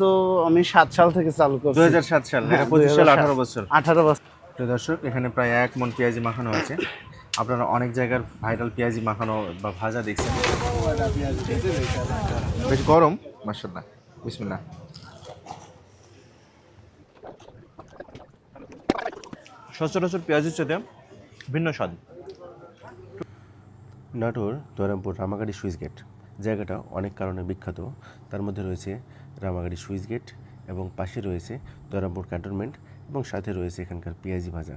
তো আমি সাত সাল থেকে চালু করছি। দুই হাজার সাত সাল হ্যাঁ, পঁচিশ সাল আঠারো বছর। আঠারো বছর। প্রিয় দর্শক এখানে প্রায় এক মন পেঁয়াজি মাখানো আছে। আপনারা অনেক জায়গার ভাইরাল পেঁয়াজি মাখানো বা ভাজা দেখছেন। বেশ গরম বিসমিল্লাহ। সচরাচর পেঁয়াজের ভিন্ন স্বাদ। Natore Dayarampur Ramagari switch gate. জায়গাটা অনেক কারণে বিখ্যাত। তার মধ্যে রয়েছে রামাগাড়ি সুইচ গেট এবং পাশে রয়েছে দয়ারামপুর ক্যান্টনমেন্ট এবং সাথে রয়েছে এখানকার পেঁয়াজি ভাজা।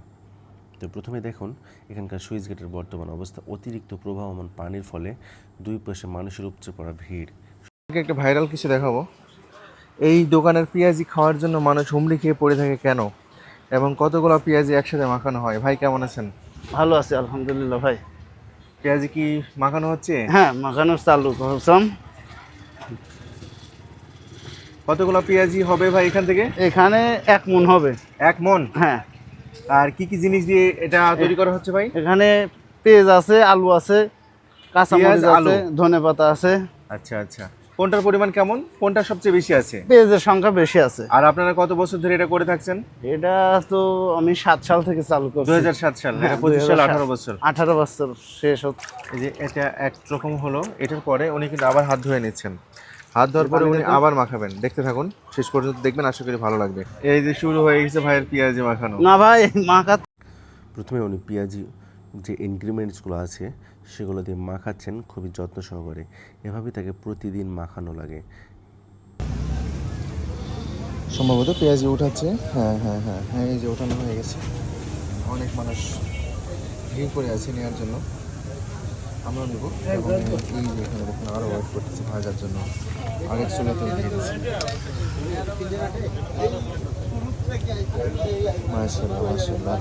তো প্রথমে দেখুন এখানকার সুইচ গেটের বর্তমান অবস্থা অতিরিক্ত প্রবাহমান পানির ফলে দুই পাশে মানুষের উপচে পড়া ভিড়। একটা ভাইরাল কিছু দেখাবো। এই দোকানের পেঁয়াজি খাওয়ার জন্য মানুষ হুমড়ি খেয়ে পড়ে থাকে কেন? এবং কতগুলো পেঁয়াজি একসাথে মাখানো হয়? ভাই কেমন আছেন? ভালো আছে আলহামদুলিল্লাহ ভাই। পেঁয়াজি কি মাখানো হচ্ছে? হ্যাঁ মাখানো চালু করছাম কতগুলো পেঁয়াজি হবে ভাই এখান থেকে? এখানে এক মন হবে। এক মন? হ্যাঁ। আর কি কি জিনিস দিয়ে এটা তৈরি করা হচ্ছে ভাই? এখানে পেঁয়াজ আছে আলু আছে কাঁচামরিচ আছে ধনে পাতা আছে। আচ্ছা আচ্ছা। কোনটার পরিমাণ কেমন? কোনটা সবচেয়ে বেশি আছে? পেঁয়াজের সংখ্যা বেশি আছে। আর আপনারা কত বছর ধরে এটা করে থাকছেন? এটা তো আমি সাত সাল থেকে চালু করছি। দুই হাজার সাত সাল হ্যাঁ, পঁচিশ সাল আঠারো বছর। আঠারো বছর শেষ হচ্ছে। এই যে এটা একরকম হলো এটার পরে উনি কিন্তু আবার হাত ধুয়ে নিচ্ছেন। হাত ধোয়ার পরে উনি আবার মাখাবেন। দেখতে থাকুন। শেষ পর্যন্ত দেখবেন আশা করি ভালো লাগবে। এই যে শুরু হয়ে গেছে ভাইয়ের পেঁয়াজি মাখানো। না ভাই মাখা প্রথমে উনি পেঁয়াজি যে ইনগ্রিডিয়েন্টসগুলো আছে সেগুলো দিয়ে মাখাচ্ছেন খুবই যত্ন সহকারে। এভাবেই তাকে প্রতিদিন মাখানো লাগে। সম্ভবত পেঁয়াজি উঠাচ্ছে। হ্যাঁ হ্যাঁ হ্যাঁ হ্যাঁ এই যে ওঠানো হয়ে গেছে। অনেক মানুষ ভিড় করে আছে নেওয়ার জন্য। আমরা নেব। এবং এই যে এখানে দেখুন আরও ওয়েট করতেছে ভাজার জন্য। আরেক চুলাতে দিয়ে দিচ্ছে মাশাল্লাহ মাশাল্লাহ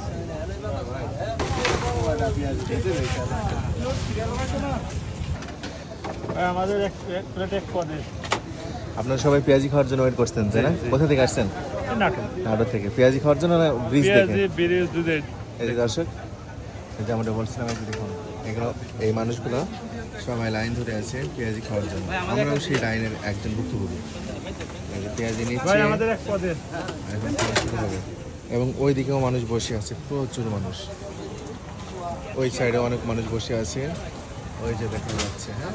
আমাদের এক প্লেট এক পদে। আপনারা সবাই পেঁয়াজি খাওয়ার জন্য ওয়েট করছেন তাই না? কোথা থেকে আসছেন? নাটক থেকে। পেঁয়াজি খাওয়ার জন্য ব্রিজ থেকে দর্শক আমরা বলছিলাম দেখুন। এগুলো এই মানুষগুলো সবাই লাইন ধরে আছে পেঁয়াজি খাওয়ার জন্য। আমরাও সেই লাইনের একজন ভুক্তভোগী। পেঁয়াজি নিচ্ছে। এবং ওই দিকেও মানুষ বসে আছে প্রচুর মানুষ। ওই সাইডে অনেক মানুষ বসে আছে। ওই যে দেখা যাচ্ছে হ্যাঁ?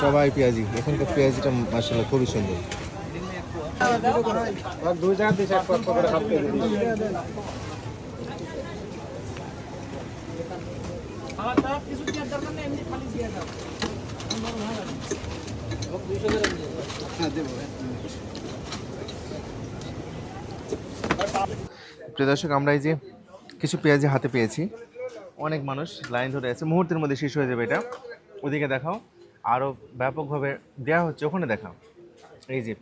সবাই পেঁয়াজি। এখানকার পেঁয়াজিটা আসলে খুবই সুন্দর। প্রিয় দর্শক, আমরা এই যে কিছু পেঁয়াজি হাতে পেয়েছি। অনেক মানুষ লাইন ধরে আছে। মুহূর্তের মধ্যে শেষ হয়ে যাবে এটা। ওদিকে দেখাও। আরও ব্যাপকভাবে দেওয়া হচ্ছে। ওখানে দেখাও। এই যে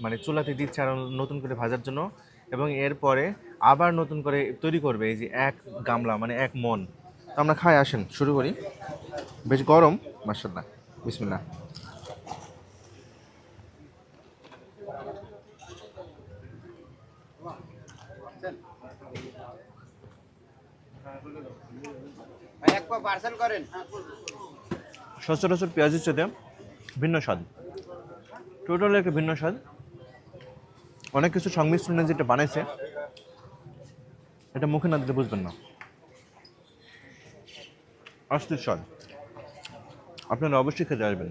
মানে চুলাতে দিচ্ছে আরও নতুন করে ভাজার জন্য। এবং এরপরে আবার নতুন করে তৈরি করবে। এই যে এক গামলা মানে এক মন। আমরা খাই, আসেন, শুরু করি। বেশ গরম মার্শাল্লাহ বিসমিল্লাহ। সচরাচর পেঁয়াজের চাইতে ভিন্ন স্বাদ। টোটালি একটা ভিন্ন স্বাদ। অনেক কিছু সংমিশ্রণে যেটা বানাইছে, এটা মুখে না দিলে বুঝবেন না। অস্থির স্বাদ আপনারা অবশ্যই খেতে আসবেন।